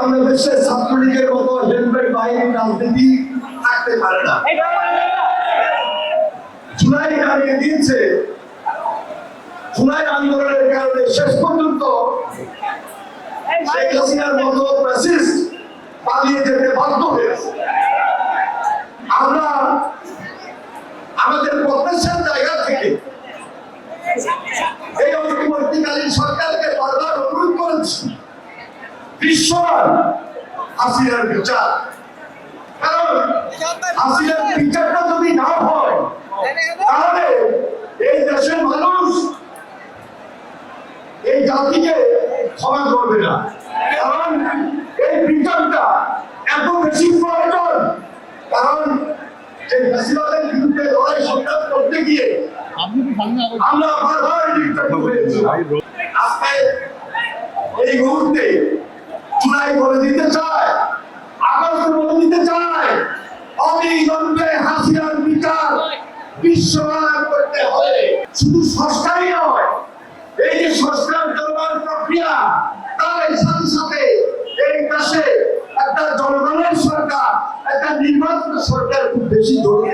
বাংলাদেশের ছাত্রলীগের মতো হেলমেট বাহিনী রাজনীতি থাকতে পারে না। জুলাই দাঁড়িয়ে দিয়েছে। জুলাই আন্দোলনের কারণে শেষ পর্যন্ত শেখ হাসিনার মতো পালিয়ে যেতে বাধ্য হয়েছে। আমরা আমাদের প্রত্যাশার জায়গা থেকে এই অন্তর্বর্তীকালীন সরকারকে বারবার অনুরোধ করেছি। বিশ্বমান হাসিনার বিচার। কারণ বিচারটা যদি না হয়, তাহলে এই দেশের মানুষ এই জাতিকে ক্ষমা করবে না। কারণ এই বিচারটা এত বেশি প্রয়োজন। কারণ যে ফেসিবাদের বিরুদ্ধে লড়াই সংগ্রাম করতে গিয়ে আমরা বারবার নির্যাতিত হয়েছি আজকে এই মুহূর্তে চুনাই বলে দিতে চায়। বলে দিতে চায়। অবিলম্বে হাসিনার বিচার বিশ্বমান করতে হবে। শুধু সংস্কারই নয়, এই যে সংস্কার চলবার প্রক্রিয়া, তার সাথে সাথে এই দেশে একটা জনগণের সরকার, একটা নির্বাচন সরকার খুব বেশি জরুরি